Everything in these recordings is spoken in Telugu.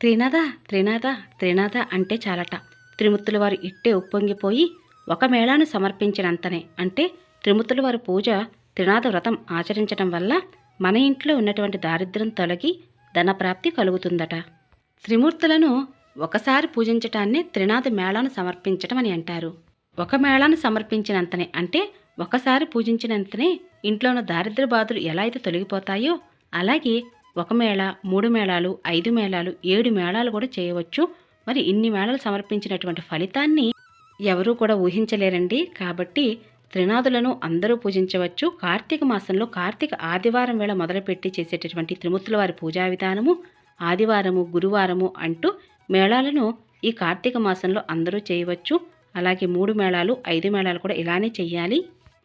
త్రినాథ త్రినాథ త్రినాథ అంటే చాలట. త్రిమూర్తుల వారు ఇట్టే ఉప్పొంగిపోయి ఒక మేళాను సమర్పించినంతనే అంటే త్రిమూర్తుల వారి పూజ త్రినాథ వ్రతం ఆచరించడం వల్ల మన ఇంట్లో ఉన్నటువంటి దారిద్ర్యం తొలగి ధనప్రాప్తి కలుగుతుందట. త్రిమూర్తులను ఒకసారి పూజించటాన్ని త్రినాథ మేళాను సమర్పించటం అని అంటారు. ఒక మేళాను సమర్పించినంతనే అంటే ఒకసారి పూజించినంతనే ఇంట్లో ఉన్న దారిద్ర బాధలు ఎలా అయితే తొలగిపోతాయో అలాగే ఒక మేళ మూడు మేళాలు ఐదు మేళాలు ఏడు మేళాలు కూడా చేయవచ్చు. మరి ఇన్ని మేళాలు సమర్పించినటువంటి ఫలితాన్ని ఎవరూ కూడా ఊహించలేరండి. కాబట్టి త్రినాథులను అందరూ పూజించవచ్చు. కార్తీక మాసంలో కార్తీక ఆదివారం వేళ మొదలుపెట్టి చేసేటటువంటి త్రిమూర్తుల వారి పూజా విధానము ఆదివారము గురువారము అంటూ మేళాలను ఈ కార్తీక మాసంలో అందరూ చేయవచ్చు. అలాగే మూడు మేళాలు ఐదు మేళాలు కూడా ఇలానే చేయాలి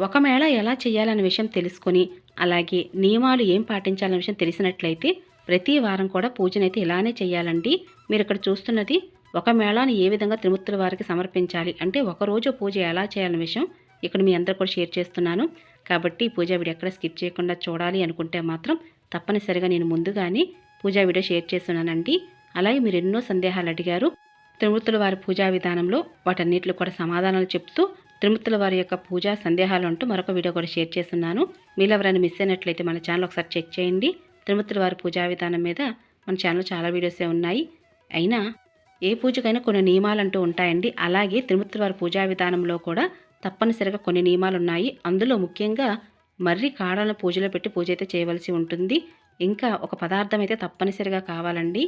ఒక మేళ ఎలా చేయాలనే విషయం తెలుసుకొని అలాగే నియమాలు ఏం పాటించాలనే విషయం తెలిసినట్లయితే ప్రతి వారం కూడా పూజనైతే ఇలానే చేయాలండి. మీరు ఇక్కడ చూస్తున్నది ఒక మేళాన్ని ఏ విధంగా త్రిమూర్తుల వారికి సమర్పించాలి? అంటే ఒక రోజు పూజ ఎలా చేయాలనే విషయం ఇక్కడ మీ అందరు కూడా షేర్ చేస్తున్నాను. కాబట్టి పూజా వీడియో ఎక్కడ స్కిప్ చేయకుండా చూడాలి అనుకుంటే మాత్రం తప్పనిసరిగా నేను ముందుగానే పూజా వీడియో షేర్ చేస్తున్నానండి. అలాగే మీరు ఎన్నో సందేహాలు అడిగారు. త్రిమూర్తుల వారి పూజా విధానంలో వాటన్నిటిలో కూడా సమాధానాలు చెప్తూ త్రిమూర్తుల వారి యొక్క పూజా సందేహాలు అంటూ మరొక వీడియో కూడా షేర్ చేస్తున్నాను. మీరు ఎవరైనా మిస్ అయినట్లయితే మన ఛానల్ ఒకసారి చెక్ చేయండి. త్రిమూర్తుల వారి పూజా విధానం మీద మన ఛానల్ చాలా వీడియోసే ఉన్నాయి. అయినా ఏ పూజకైనా కొన్ని నియమాలు అంటూ ఉంటాయండి. అలాగే త్రిమూర్తుల వారి పూజా విధానంలో కూడా తప్పనిసరిగా కొన్ని నియమాలు ఉన్నాయి. అందులో ముఖ్యంగా మర్రి కాడలను పూజలో పెట్టి పూజ అయితే చేయవలసి ఉంటుంది. ఇంకా ఒక పదార్థం అయితే తప్పనిసరిగా కావాలండి.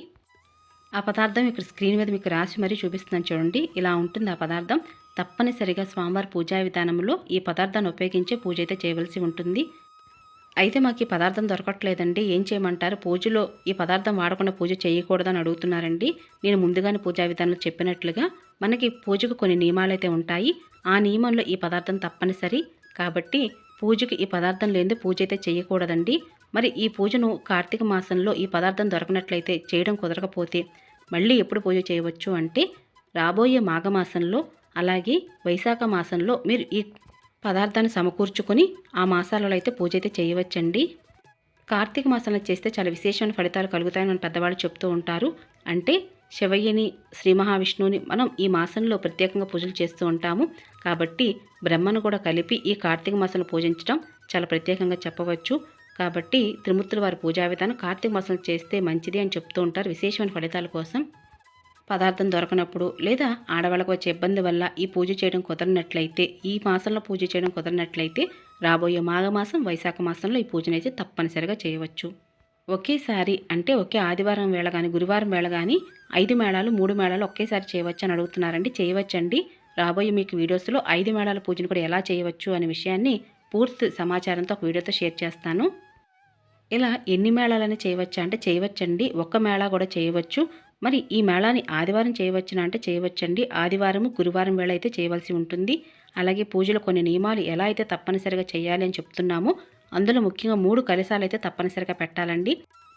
ఆ పదార్థం ఇక్కడ స్క్రీన్ మీద మీకు రాసి మరీ చూపిస్తున్నాను చూడండి. ఇలా ఉంటుంది ఆ పదార్థం. తప్పనిసరిగా స్వామివారి పూజా విధానంలో ఈ పదార్థాన్ని ఉపయోగించే పూజ అయితే చేయవలసి ఉంటుంది. అయితే మాకు ఈ పదార్థం దొరకట్లేదండి. ఏం చేయమంటారు? పూజలో ఈ పదార్థం వాడకుండా పూజ చేయకూడదని అడుగుతున్నారండి. నేను ముందుగానే పూజా విధానంలో చెప్పినట్లుగా మనకి పూజకు కొన్ని నియమాలు అయితే ఉంటాయి. ఆ నియమంలో ఈ పదార్థం తప్పనిసరి. కాబట్టి పూజకి ఈ పదార్థం లేనిదే పూజ అయితే చేయకూడదండి. మరి ఈ పూజను కార్తీక మాసంలో ఈ పదార్థం దొరకనట్లయితే చేయడం కుదరకపోతే మళ్ళీ ఎప్పుడు పూజ చేయవచ్చు అంటే రాబోయే మాఘమాసంలో అలాగే వైశాఖ మాసంలో మీరు ఈ పదార్థాన్ని సమకూర్చుకొని ఆ మాసాలలో అయితే పూజ అయితే చేయవచ్చండి. కార్తీక మాసంలో చేస్తే చాలా విశేషమైన ఫలితాలు కలుగుతాయని మన పెద్దవాళ్ళు చెప్తూ ఉంటారు. అంటే శివయ్యని శ్రీ మహావిష్ణువుని మనం ఈ మాసంలో ప్రత్యేకంగా పూజలు చేస్తూ ఉంటాము. కాబట్టి బ్రహ్మను కూడా కలిపి ఈ కార్తీక మాసంలో పూజించడం చాలా ప్రత్యేకంగా చెప్పవచ్చు. కాబట్టి త్రిమూర్తుల వారి పూజా విధానం కార్తీక మాసంలో చేస్తే మంచిది అని చెప్తూ ఉంటారు. విశేషమైన ఫలితాల కోసం పదార్థం దొరకనప్పుడు లేదా ఆడవాళ్ళకు వచ్చే ఇబ్బంది వల్ల ఈ పూజ చేయడం కుదరనట్లయితే ఈ మాసంలో పూజ చేయడం కుదరనట్లయితే రాబోయే మాఘమాసం వైశాఖ మాసంలో ఈ పూజనైతే తప్పనిసరిగా చేయవచ్చు. ఒకేసారి అంటే ఒకే ఆదివారం వేళ కానీ గురువారం వేళ కానీ ఐదు మేళాలు మూడు మేళాలు ఒకేసారి చేయవచ్చు అని అడుగుతున్నారండి. చేయవచ్చండి. రాబోయే మీకు వీడియోస్లో ఐదు మేళాల పూజను కూడా ఎలా చేయవచ్చు అనే విషయాన్ని పూర్తి సమాచారంతో ఒక వీడియోతో షేర్ చేస్తాను. ఇలా ఎన్ని మేళాలని చేయవచ్చా అంటే చేయవచ్చండి. ఒక్క మేళా కూడా చేయవచ్చు. మరి ఈ మేళాని ఆదివారం చేయవచ్చునా అంటే చేయవచ్చండి. ఆదివారం గురువారం వేళ అయితే చేయవలసి ఉంటుంది. అలాగే పూజలు కొన్ని నియమాలు ఎలా అయితే తప్పనిసరిగా చేయాలి అని చెప్తున్నామో అందులో ముఖ్యంగా మూడు కలశాలు అయితే తప్పనిసరిగా పెట్టాలండి.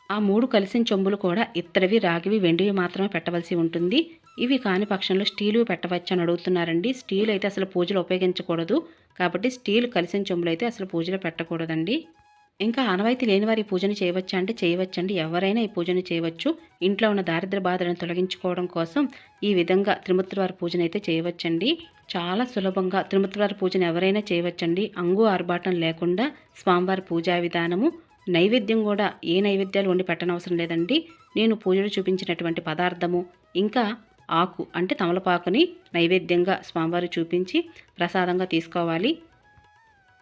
ఆ మూడు కలిసిన చెంబులు కూడా ఇత్తడివి రాగివి వెండివి మాత్రమే పెట్టవలసి ఉంటుంది. ఇవి కాని పక్షంలో స్టీలు పెట్టవచ్చు అని అడుగుతున్నారండి. స్టీల్ అయితే అసలు పూజలు ఉపయోగించకూడదు. కాబట్టి స్టీల్ కలిసిన చెంబులు అయితే అసలు పూజలో పెట్టకూడదండి. ఇంకా ఆనవాయితీ లేని వారి పూజను చేయవచ్చా అంటే చేయవచ్చండి. ఎవరైనా ఈ పూజను చేయవచ్చు. ఇంట్లో ఉన్న దారిద్ర బాధలను తొలగించుకోవడం కోసం ఈ విధంగా త్రిమూర్తివారి పూజను అయితే చేయవచ్చండి. చాలా సులభంగా త్రిమూర్తివారి పూజను ఎవరైనా చేయవచ్చండి. అంగు ఆర్భాటం లేకుండా స్వామివారి పూజా విధానము. నైవేద్యం కూడా ఏ నైవేద్యాలు వండి పెట్టనవసరం లేదండి. నేను పూజలు చూపించినటువంటి పదార్థము. ఇంకా ఆకు అంటే తమలపాకుని నైవేద్యంగా స్వామివారు చూపించి ప్రసాదంగా తీసుకోవాలి.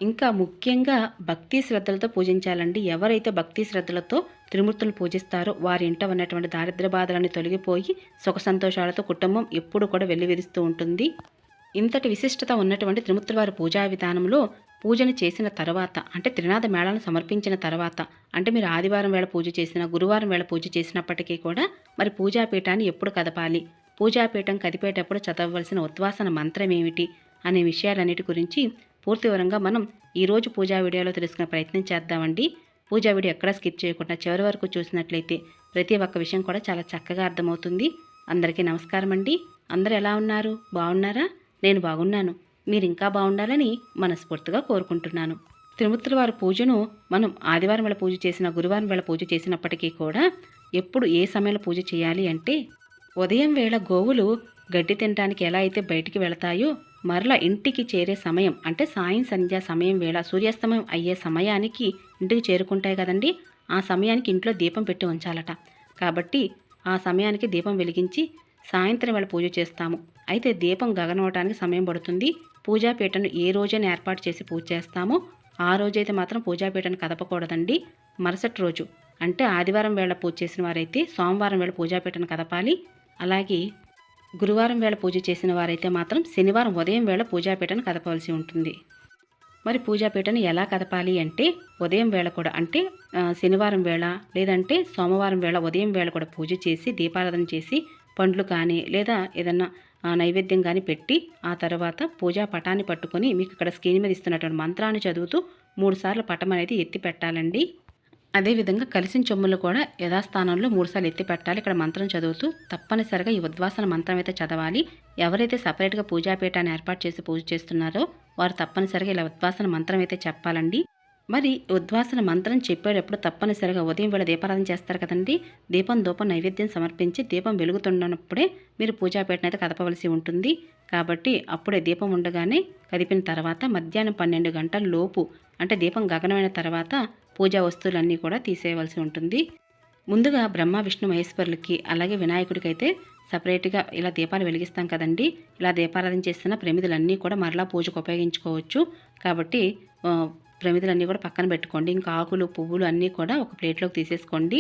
ఇంకా ముఖ్యంగా భక్తి శ్రద్ధలతో పూజించాలండి. ఎవరైతే భక్తి శ్రద్ధలతో త్రిమూర్తులు పూజిస్తారో వారి ఇంట ఉన్నటువంటి దారిద్ర బాధలన్నీ తొలగిపోయి సుఖ సంతోషాలతో కుటుంబం ఎప్పుడు కూడా వెల్లివిరుస్తూ ఉంటుంది. ఇంతటి విశిష్టత ఉన్నటువంటి త్రిమూర్తుల వారి పూజా విధానంలో పూజను చేసిన తర్వాత అంటే త్రినాథ మేళాలను సమర్పించిన తర్వాత అంటే మీరు ఆదివారం వేళ పూజ చేసిన గురువారం వేళ పూజ చేసినప్పటికీ కూడా మరి పూజాపీఠాన్ని ఎప్పుడు కదపాలి? పూజాపీఠం కదిపేటప్పుడు చదవవలసిన ఉద్వాసన మంత్రం ఏమిటి? అనే విషయాలన్నిటి గురించి పూర్తి వివరంగా మనం ఈరోజు పూజా వీడియోలో తెలుసుకునే ప్రయత్నం చేద్దామండి. పూజా వీడియో ఎక్కడా స్కిప్ చేయకుండా చివరి వరకు చూసినట్లయితే ప్రతి ఒక్క విషయం కూడా చాలా చక్కగా అర్థమవుతుంది. అందరికీ నమస్కారం అండి. అందరు ఎలా ఉన్నారు? బాగున్నారా? నేను బాగున్నాను. మీరు ఇంకా బాగుండాలని మనస్ఫూర్తిగా కోరుకుంటున్నాను. త్రిమూర్తుల వారి పూజను మనం ఆదివారం వేళ పూజ చేసిన గురువారం వేళ పూజ చేసినప్పటికీ కూడా ఎప్పుడు ఏ సమయంలో పూజ చేయాలి అంటే ఉదయం వేళ గోవులు గడ్డి తినడానికి ఎలా అయితే బయటికి వెళతాయో మరలా ఇంటికి చేరే సమయం అంటే సాయం సంధ్య సమయం వేళ సూర్యాస్తమయం అయ్యే సమయానికి ఇంటికి చేరుకుంటాయి కదండి. ఆ సమయానికి ఇంట్లో దీపం పెట్టి ఉంచాలట. కాబట్టి ఆ సమయానికి దీపం వెలిగించి సాయంత్రం వేళ పూజ చేస్తాము. అయితే దీపం గగనవటానికి సమయం పడుతుంది. పూజాపీఠను ఏ రోజైనా ఏర్పాటు చేసి పూజ చేస్తామో. ఆ రోజైతే మాత్రం పూజాపీఠను కదపకూడదండి. మరుసటి రోజు అంటే ఆదివారం వేళ పూజ చేసిన వారైతే సోమవారం వేళ పూజాపీఠను కదపాలి. అలాగే గురువారం వేళ పూజ చేసిన వారైతే మాత్రం శనివారం ఉదయం వేళ పూజాపీఠను కదపవలసి ఉంటుంది. మరి పూజాపీఠను ఎలా కదపాలి అంటే ఉదయం వేళ కూడా అంటే శనివారం వేళ లేదంటే సోమవారం వేళ ఉదయం వేళ కూడా పూజ చేసి దీపారాధన చేసి పండ్లు కానీ లేదా ఏదన్నా నైవేద్యం కానీ పెట్టి ఆ తర్వాత పూజా పటాన్ని పట్టుకొని మీకు ఇక్కడ స్క్రీన్ మీద ఇస్తున్నటువంటి మంత్రాన్ని చదువుతూ మూడుసార్లు పటం అనేది ఎత్తి పెట్టాలండి. అదేవిధంగా కలిసిన చెమ్ములు కూడా యథాస్థానంలో మూడుసార్లు ఎత్తి పెట్టాలి. ఇక్కడ మంత్రం చదువుతూ తప్పనిసరిగా ఈ ఉద్వాసన మంత్రం అయితే చదవాలి. ఎవరైతే సపరేట్గా పూజాపీఠాన్ని ఏర్పాటు చేసి పూజ చేస్తున్నారో వారు తప్పనిసరిగా ఇలా ఉద్వాసన మంత్రం అయితే చెప్పాలండి. మరి ఉద్వాసన మంత్రం చెప్పేటప్పుడు తప్పనిసరిగా ఉదయం వేళ దీపారాధన చేస్తారు కదండి. దీపం దూపం నైవేద్యం సమర్పించి దీపం వెలుగుతున్నప్పుడే మీరు పూజాపేటను అయితే కదపవలసి ఉంటుంది. కాబట్టి అప్పుడే దీపం ఉండగానే కదిపిన తర్వాత మధ్యాహ్నం పన్నెండు గంటల లోపు అంటే దీపం గగనమైన తర్వాత పూజా వస్తువులన్నీ కూడా తీసేయవలసి ఉంటుంది. ముందుగా బ్రహ్మ విష్ణు మహేశ్వరులకి అలాగే వినాయకుడికి అయితే సపరేట్గా ఇలా దీపాలు వెలిగిస్తాం కదండి. ఇలా దీపారాధన చేస్తున్న ప్రమిదలన్నీ కూడా మరలా పూజకు ఉపయోగించుకోవచ్చు. కాబట్టి ప్రమిదలన్నీ కూడా పక్కన పెట్టుకోండి. ఇంకా ఆకులు పువ్వులు అన్నీ కూడా ఒక ప్లేట్లోకి తీసేసుకోండి.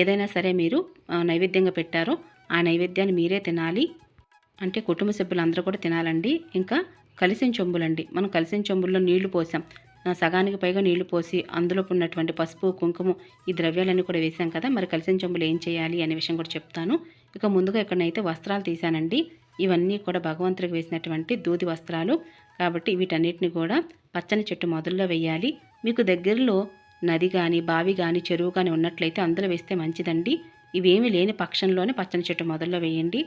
ఏదైనా సరే మీరు నైవేద్యంగా పెట్టారో ఆ నైవేద్యాన్ని మీరే తినాలి. అంటే కుటుంబ సభ్యులందరూ కూడా తినాలండి. ఇంకా కలిసిన చెంబులండి. మనం కలిసిన చెంబుల్లో నీళ్ళు పోసాం. సగానికి పైగా నీళ్ళు పోసి అందులో ఉన్నటువంటి పసుపు కుంకుమ ఈ ద్రవ్యాలన్నీ కూడా వేసాం కదా మరి కలిసిన చెంబులు ఏం చేయాలి అనే విషయం కూడా చెప్తాను. ఇక ముందుగా ఇక్కడనైతే వస్త్రాలు తీశానండి ఇవన్నీ కూడా భగవంతుడికి వేసినటువంటి దూది వస్త్రాలు. కాబట్టి వీటన్నిటిని కూడా పచ్చని చెట్టు మొదల్లో వేయాలి. మీకు దగ్గరలో నది కానీ బావి కానీ చెరువు కానీ ఉన్నట్లయితే అందులో వేస్తే మంచిదండి. ఇవేమీ లేని పక్షంలోనే పచ్చని చెట్టు మొదల్లో వేయండి.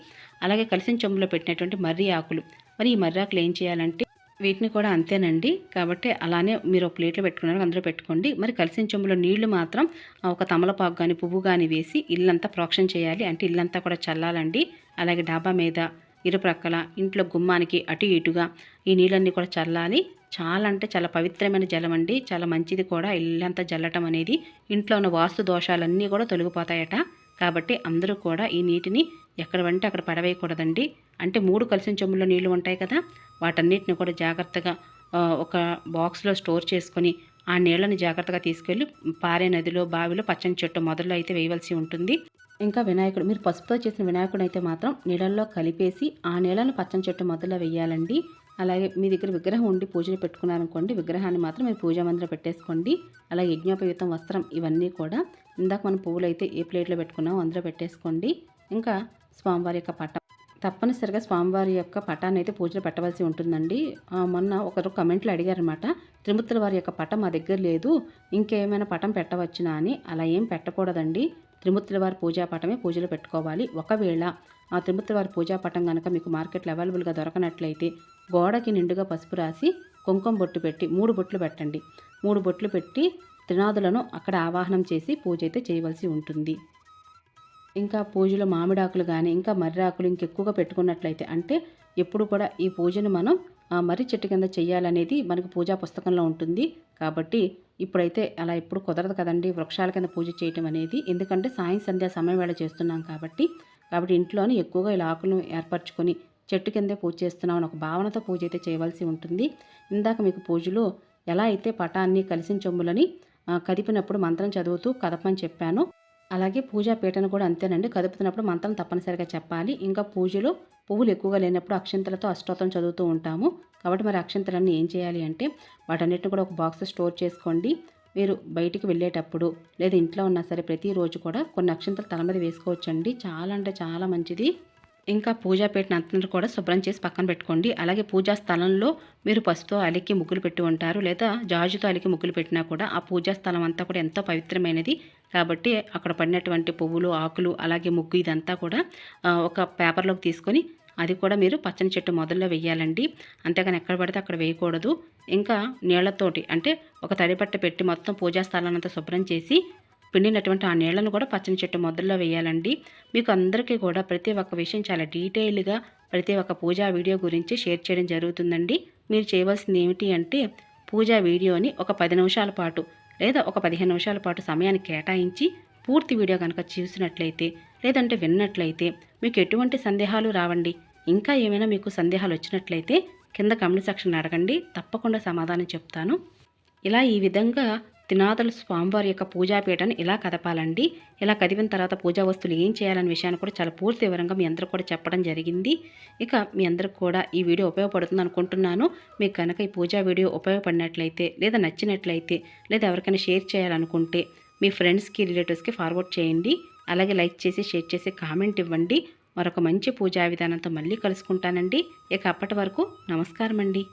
అలాగే కలిసిన చెంబులో పెట్టినటువంటి మర్రి ఆకులు. మరి ఈ మర్రి ఆకులు ఏం చేయాలంటే వీటిని కూడా అంతేనండి. కాబట్టి అలానే మీరు ఒక ప్లేట్లో పెట్టుకున్నారు అందులో పెట్టుకోండి. మరి కలిసిన చెంబులో నీళ్ళు మాత్రం ఒక తమలపాకు కానీ పువ్వు కానీ వేసి ఇల్లంతా ప్రోక్షణ చేయాలి. అంటే ఇల్లంతా కూడా చల్లాలండి. అలాగే డాబా మీద ఇరుప్రక్కల ఇంట్లో గుమ్మానికి అటు ఇటుగా ఈ నీళ్ళన్నీ కూడా చల్లాలి. చాలా అంటే చాలా పవిత్రమైన జలం అండి చాలా మంచిది కూడా. ఇల్లంతా జల్లటం అనేది ఇంట్లో ఉన్న వాస్తు దోషాలన్నీ కూడా తొలగిపోతాయట. కాబట్టి అందరూ కూడా ఈ నీటిని ఎక్కడ వంటే అక్కడ పడవేయకూడదండి. అంటే మూడు కలిసిన చెంబుల్లో నీళ్ళు ఉంటాయి కదా వాటన్నిటిని కూడా జాగ్రత్తగా ఒక బాక్స్లో స్టోర్ చేసుకొని ఆ నీళ్ళని జాగ్రత్తగా తీసుకెళ్ళి పారే నదిలో బావిలో పచ్చని చెట్టు మొదల్లో అయితే వేయవలసి ఉంటుంది. ఇంకా వినాయకుడు మీరు పసుపుతో చేసిన వినాయకుడు అయితే మాత్రం నీళ్ళల్లో కలిపేసి ఆ నీళ్ళను పచ్చని చెట్టు మొదల్లో వేయాలండి. అలాగే మీ దగ్గర విగ్రహం ఉండి పూజలు పెట్టుకున్నారనుకోండి విగ్రహాన్ని మాత్రం మీరు పూజా మందిరం పెట్టేసుకోండి. అలాగే యజ్ఞోపయుతం వస్త్రం ఇవన్నీ కూడా ఇందాక మనం పువ్వులు అయితే ఏ ప్లేట్లో పెట్టుకున్నామో అందులో పెట్టేసుకోండి. ఇంకా స్వామివారి యొక్క పటం తప్పనిసరిగా స్వామివారి యొక్క పటాన్ని అయితే పూజలు పెట్టవలసి ఉంటుందండి. మొన్న ఒకరు కమెంట్లు అడిగారనమాట త్రిమూర్తుల వారి యొక్క పటం మా దగ్గర లేదు ఇంకేమైనా పటం పెట్టవచ్చునా అని. అలా ఏం పెట్టకూడదండి. త్రిమూర్తుల వారి పూజా పూజలు పెట్టుకోవాలి. ఒకవేళ ఆ త్రిమూర్తుల వారి పూజా కనుక మీకు మార్కెట్లో అవైలబుల్గా దొరకనట్లయితే గోడకి నిండుగా పసుపు రాసి కుంకుమ బొట్టు పెట్టి మూడు బొట్లు పెట్టండి. మూడు బొట్లు పెట్టి త్రినాదులను అక్కడ ఆవాహనం చేసి పూజ అయితే చేయవలసి ఉంటుంది. ఇంకా పూజలో మామిడాకులు కానీ ఇంకా మర్రాకులు ఇంకెక్కువగా పెట్టుకున్నట్లయితే అంటే ఎప్పుడు కూడా ఈ పూజను మనం మర్రి చెట్టు కింద చేయాలనేది మనకు పూజా పుస్తకంలో ఉంటుంది. కాబట్టి ఇప్పుడైతే అలా ఎప్పుడు కుదరదు కదండి వృక్షాల కింద పూజ చేయటం అనేది. ఎందుకంటే సాయం సంధ్యా సమయం వేళ చేస్తున్నాం కాబట్టి కాబట్టి ఇంట్లోనే ఎక్కువగా ఇలా ఆకులను ఏర్పరచుకొని చెట్టు కిందే పూజ చేస్తున్నాం అని ఒక భావనతో పూజ అయితే చేయవలసి ఉంటుంది. ఇందాక మీకు పూజలో ఎలా అయితే పటాన్ని కలిసిన చెంబులని కదిపినప్పుడు మంత్రం చదువుతూ కదపని చెప్పాను. అలాగే పూజా పీటను కూడా అంతేనండి. కదుపుతున్నప్పుడు మంత్రం తప్పనిసరిగా చెప్పాలి. ఇంకా పూజలో పువ్వులు ఎక్కువగా లేనప్పుడు అక్షంతలతో అష్టోత్తరం చదువుతూ ఉంటాము. కాబట్టి మరి అక్షంతలన్నీ ఏం చేయాలి అంటే వాటన్నిటిని కూడా ఒక బాక్స్ స్టోర్ చేసుకోండి. మీరు బయటికి వెళ్ళేటప్పుడు లేదా ఇంట్లో ఉన్నా సరే ప్రతిరోజు కూడా కొన్ని అక్షంతలు తల మీద వేసుకోవచ్చండి. చాలా అంటే చాలా మంచిది. ఇంకా పూజా పీటను అంతా కూడా శుభ్రం చేసి పక్కన పెట్టుకోండి. అలాగే పూజా స్థలంలో మీరు పసుపుతో అలికి ముగ్గులు పెట్టి ఉంటారు. లేదా జాజుతో అలికి ముగ్గులు పెట్టినా కూడా ఆ పూజా స్థలం అంతా కూడా ఎంతో పవిత్రమైనది. కాబట్టి అక్కడ పడినటువంటి పువ్వులు ఆకులు అలాగే ముగ్గు ఇదంతా కూడా ఒక పేపర్లోకి తీసుకొని అది కూడా మీరు పచ్చని చెట్టు మొదల్లో వేయాలండి అంతేగాని ఎక్కడ పడితే అక్కడ వేయకూడదు. ఇంకా నీళ్ళతోటి అంటే ఒక తడిపట్ట పెట్టి మొత్తం పూజా స్థలాన్ని శుభ్రం చేసి పిండినటువంటి ఆ నీళ్ళను కూడా పచ్చని చెట్టు మొదల్లో వేయాలండి మీకు అందరికీ కూడా ప్రతి ఒక్క విషయం చాలా డీటెయిల్గా ప్రతి ఒక్క పూజా వీడియో గురించి షేర్ చేయడం జరుగుతుందండి. మీరు చేయవలసింది ఏమిటి అంటే పూజా వీడియోని ఒక పది నిమిషాల పాటు లేదా ఒక పదిహేను నిమిషాల పాటు సమయాన్ని కేటాయించి పూర్తి వీడియో కనుక చూసినట్లయితే లేదంటే విన్నట్లయితే మీకు ఎటువంటి సందేహాలు రావండి. ఇంకా ఏమైనా మీకు సందేహాలు వచ్చినట్లయితే కింద కమెంట్ సెక్షన్ అడగండి. తప్పకుండా సమాధానం చెప్తాను. ఇలా ఈ విధంగా త్రినాథుల స్వామివారి యొక్క పూజాపీఠను ఇలా కదపాలండి. ఇలా కదిపిన తర్వాత పూజా వస్తువులు ఏం చేయాలనే విషయాన్ని కూడా చాలా పూర్తి వివరంగా మీ అందరూ కూడా చెప్పడం జరిగింది. ఇక మీ అందరికి కూడా ఈ వీడియో ఉపయోగపడుతుంది అనుకుంటున్నాను. మీకు కనుక ఈ పూజా వీడియో ఉపయోగపడినట్లయితే లేదా నచ్చినట్లయితే లేదా ఎవరికైనా షేర్ చేయాలనుకుంటే మీ ఫ్రెండ్స్కి రిలేటివ్స్కి ఫార్వర్డ్ చేయండి. అలాగే లైక్ చేసి షేర్ చేసి కామెంట్ ఇవ్వండి. మరొక మంచి పూజా విధానంతో మళ్ళీ కలుసుకుంటానండి. ఇక అప్పటి వరకు నమస్కారం అండి